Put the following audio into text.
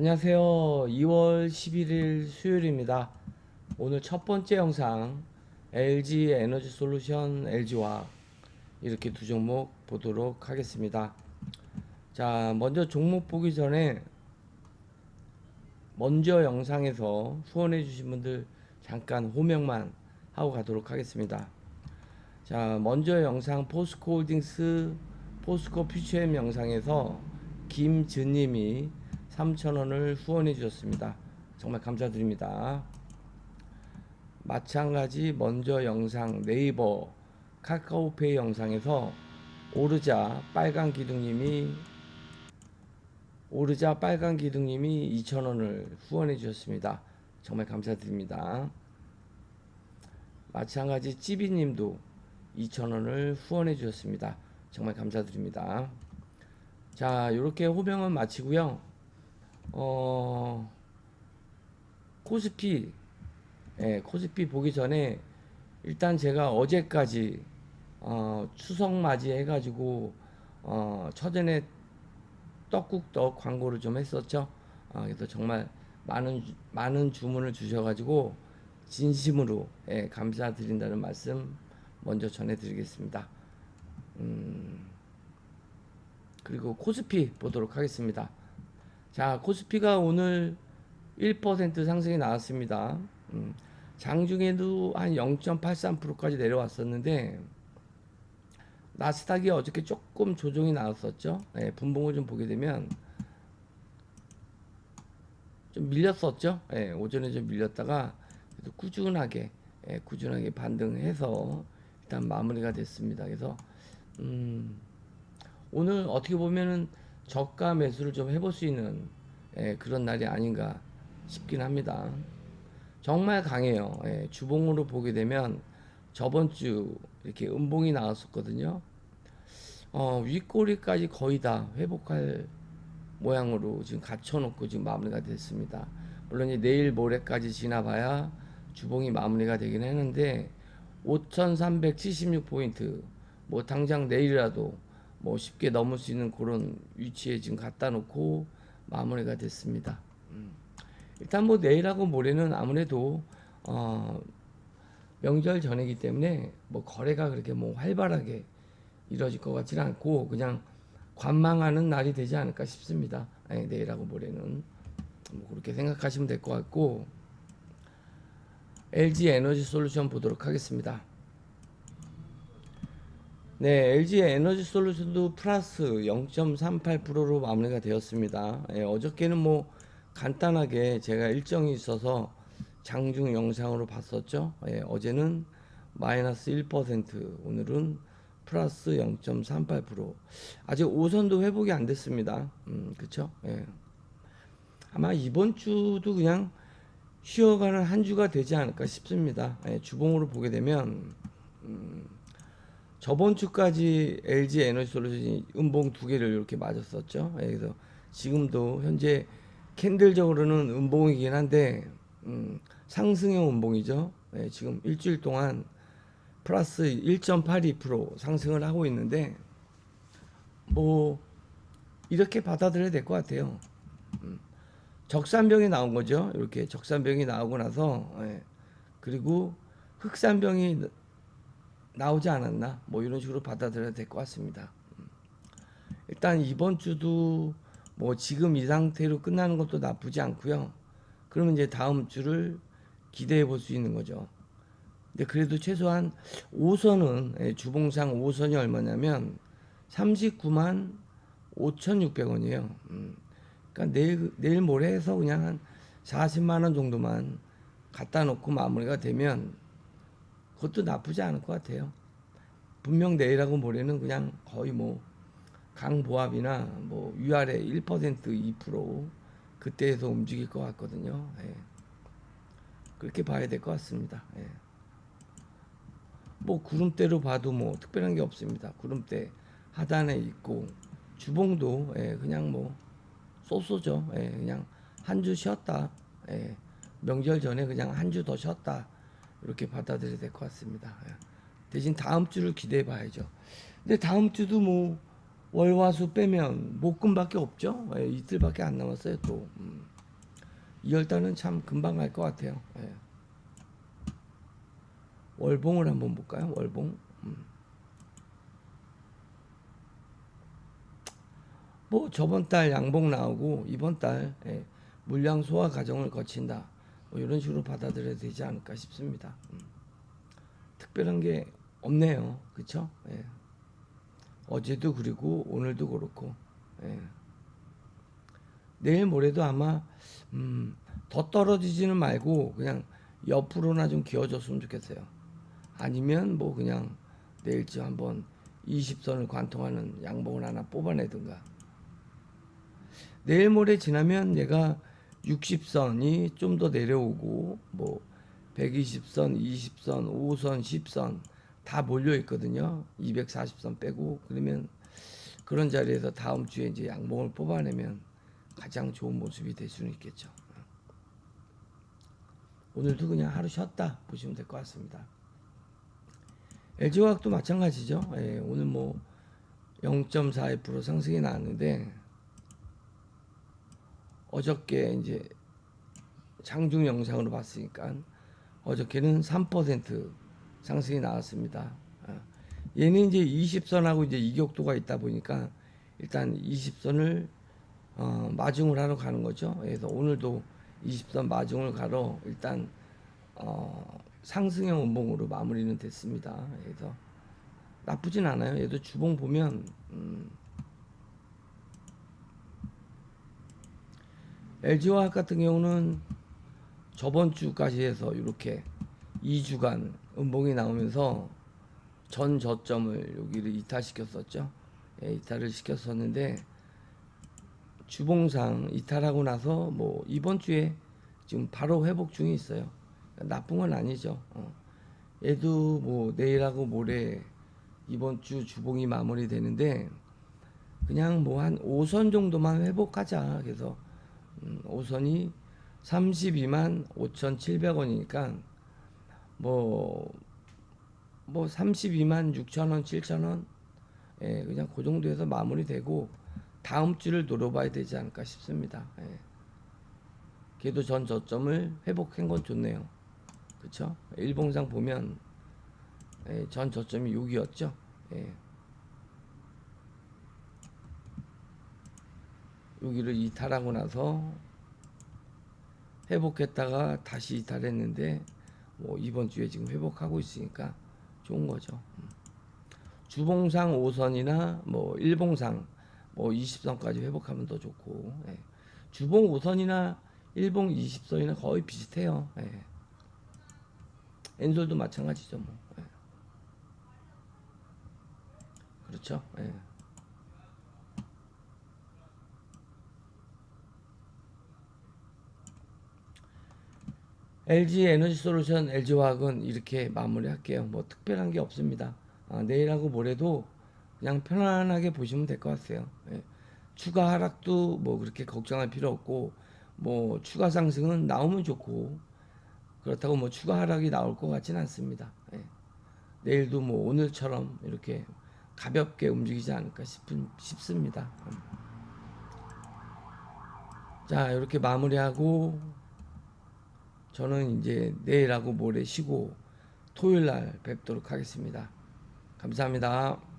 안녕하세요. 2월 11일 수요일입니다. 오늘 첫 번째 영상 LG 에너지 솔루션 LG와 이렇게 두 종목 보도록 하겠습니다. 자, 먼저 종목 보기 전에 먼저 영상에서 후원해 주신 분들 잠깐 호명만 하고 가도록 하겠습니다. 자, 먼저 영상 포스코 홀딩스 포스코 퓨처엠 영상에서 김즈 님이 3,000원을 후원해 주셨습니다. 정말 감사드립니다. 마찬가지 먼저 영상 네이버 카카오페이 영상에서 오르자 빨간 기둥님이 오르자 빨간 기둥님이 2,000원을 후원해 주셨습니다. 정말 감사드립니다. 마찬가지 찌비님도 2,000원을 후원해 주셨습니다. 정말 감사드립니다. 자, 이렇게 호명은 마치고요. 어, 코스피, 예, 코스피 보기 전에 일단 제가 어제까지 어, 추석 맞이 해가지고 어, 처전에 떡국떡 광고를 좀 했었죠. 아, 그래서 정말 많은 주- 많은 주문을 주셔가지고 진심으로 예, 감사드린다는 말씀 먼저 전해드리겠습니다. 음, 그리고 코스피 보도록 하겠습니다. 자, 코스피가 오늘 1% 상승이 나왔습니다. 음, 장중에도 한 0.83%까지 내려왔었는데 나스닥이 어저께 조금 조정이 나왔었죠. 예, 분봉을 좀 보게 되면 좀 밀렸었죠. 예, 오전에 좀 밀렸다가 꾸준하게 예, 꾸준하게 반등해서 일단 마무리가 됐습니다. 그래서 음, 오늘 어떻게 보면은 저가 매수를 좀 해볼 수 있는 예, 그런 날이 아닌가 싶긴 합니다. 정말 강해요. 예, 주봉으로 보게 되면 저번 주 이렇게 음봉이 나왔었거든요. 어, 윗꼬리까지 거의 다 회복할 모양으로 지금 갖춰놓고 지금 마무리가 됐습니다. 물론 이제 내일 모레까지 지나봐야 주봉이 마무리가 되긴 했는데 5,376포인트 뭐 당장 내일이라도 뭐 쉽게 넘을 수 있는 그런 위치에 지금 갖다 놓고 마무리가 됐습니다. 음. 일단 뭐 내일하고 모레는 아무래도 어 명절 전이기 때문에 뭐 거래가 그렇게 뭐 활발하게 이루어질 것 같지는 않고 그냥 관망하는 날이 되지 않을까 싶습니다. 예, 내일하고 모레는 뭐 그렇게 생각하시면 될 것 같고 LG 에너지 솔루션 보도록 하겠습니다. 네, LG 에너지 솔루션도 플러스 0.38%로 마무리가 되었습니다. 예, 어저께는 뭐 간단하게 제가 일정이 있어서 장중 영상으로 봤었죠. 예, 어제는 마이너스 1%, 오늘은 플러스 0.38%. 아직 오선도 회복이 안 됐습니다. 음, 그쵸? 예. 아마 이번 주도 그냥 쉬어가는 한 주가 되지 않을까 싶습니다. 예, 주봉으로 보게 되면, 음, 저번 주까지 LG 에너지 솔루션이 음봉 두 개를 이렇게 맞았었죠. 예, 그래서 지금도 현재 캔들적으로는 음봉이긴 한데 음, 상승형 음봉이죠. 예, 지금 일주일 동안 플러스 1.82% 상승을 하고 있는데 뭐 이렇게 받아들여야 될 것 같아요. 음, 적산병이 나온 거죠. 이렇게 적산병이 나오고 나서 예, 그리고 흑산병이 나오지 않았나 뭐 이런 식으로 받아들여야 될 것 같습니다. 음. 일단 이번 주도 뭐 지금 이 상태로 끝나는 것도 나쁘지 않고요. 그러면 이제 다음 주를 기대해 볼 수 있는 거죠. 근데 그래도 최소한 5선은 예, 주봉상 5선이 얼마냐면 39만 5,600원이에요. 음. 그러니까 내일 내일 모레 해서 그냥 한 40만 원 정도만 갖다 놓고 마무리가 되면 그것도 나쁘지 않을 것 같아요. 분명 내일하고 모레는 그냥 거의 뭐 강보합이나 뭐 위아래 1% 2% 그때에서 움직일 것 같거든요. 예. 그렇게 봐야 될 것 같습니다. 예. 뭐 구름대로 봐도 뭐 특별한 게 없습니다. 구름대 하단에 있고 주봉도 예, 그냥 뭐 쏘쏘죠. 예, 그냥 한 주 쉬었다. 예, 명절 전에 그냥 한 주 더 쉬었다. 이렇게 받아들여야 될 것 같습니다. 예. 대신 다음 주를 기대해 봐야죠. 근데 다음 주도 뭐 월화수 빼면 목금밖에 없죠. 예, 이틀밖에 안 남았어요 또. 음. 2월 달은 참 금방 갈 것 같아요. 예. 월봉을 한번 볼까요? 월봉. 음. 뭐 저번 달 양봉 나오고 이번 달 예, 물량 소화 과정을 거친다. 뭐 이런 식으로 받아들여야 되지 않을까 싶습니다. 음. 특별한 게 없네요. 그렇죠? 예. 어제도 그리고 오늘도 그렇고 예. 내일 모레도 아마 음, 더 떨어지지는 말고 그냥 옆으로나 좀 기어줬으면 좋겠어요. 아니면 뭐 그냥 내일쯤 한번 20선을 관통하는 양봉을 하나 뽑아내든가. 내일 모레 지나면 얘가 60선이 좀 더 내려오고 뭐 120선, 20선, 5선, 10선 다 몰려 있거든요. 240선 빼고 그러면 그런 자리에서 다음 주에 이제 양봉을 뽑아내면 가장 좋은 모습이 될 수는 있겠죠. 오늘도 그냥 하루 쉬었다 보시면 될 것 같습니다. LG화학도 마찬가지죠. 예, 오늘 뭐 0.42% 상승이 나왔는데 어저께 이제 장중 영상으로 봤으니까 어저께는 3% 상승이 나왔습니다. 아, 얘는 이제 20선하고 이제 이격도가 있다 보니까 일단 20선을 어, 마중을 하러 가는 거죠. 그래서 오늘도 20선 마중을 가러 일단 어, 상승형 음봉으로 마무리는 됐습니다. 그래서 나쁘진 않아요. 얘도 주봉 보면 음, LG화학 같은 경우는 저번 주까지 해서 이렇게 2주간 음봉이 나오면서 전 저점을 여기를 이탈시켰었죠. 예, 이탈을 시켰었는데 주봉상 이탈하고 나서 뭐 이번 주에 지금 바로 회복 중에 있어요. 나쁜 건 아니죠. 어. 얘도 뭐 내일하고 모레 이번 주 주봉이 마무리되는데 그냥 뭐 한 5선 정도만 회복하자. 그래서 음, 5선이 32만 5,700원이니까 뭐, 뭐 32만 6천원, 7천원, 예, 그냥 그 정도에서 마무리되고 다음 주를 노려봐야 되지 않을까 싶습니다. 예. 걔도 전 저점을 회복한 건 좋네요. 그쵸? 일봉상 보면 예, 전 저점이 6이었죠. 예. 여기를 이탈하고 나서 회복했다가 다시 이탈했는데 뭐 이번 주에 지금 회복하고 있으니까 좋은 거죠. 음. 주봉상 5선이나 뭐 일봉상 뭐 20선까지 회복하면 더 좋고 예. 주봉 5선이나 일봉 20선이나 거의 비슷해요. 예. 엔솔도 마찬가지죠. 뭐. 예. 그렇죠. 예. LG 에너지 솔루션, LG 화학은 이렇게 마무리할게요. 뭐 특별한 게 없습니다. 아, 내일하고 모레도 그냥 편안하게 보시면 될 것 같아요. 예. 추가 하락도 뭐 그렇게 걱정할 필요 없고 뭐 추가 상승은 나오면 좋고 그렇다고 뭐 추가 하락이 나올 것 같지는 않습니다. 예. 내일도 뭐 오늘처럼 이렇게 가볍게 움직이지 않을까 싶은, 싶습니다. 자 이렇게 마무리하고 저는 이제 내일하고 모레 쉬고 토요일 날 뵙도록 하겠습니다. 감사합니다.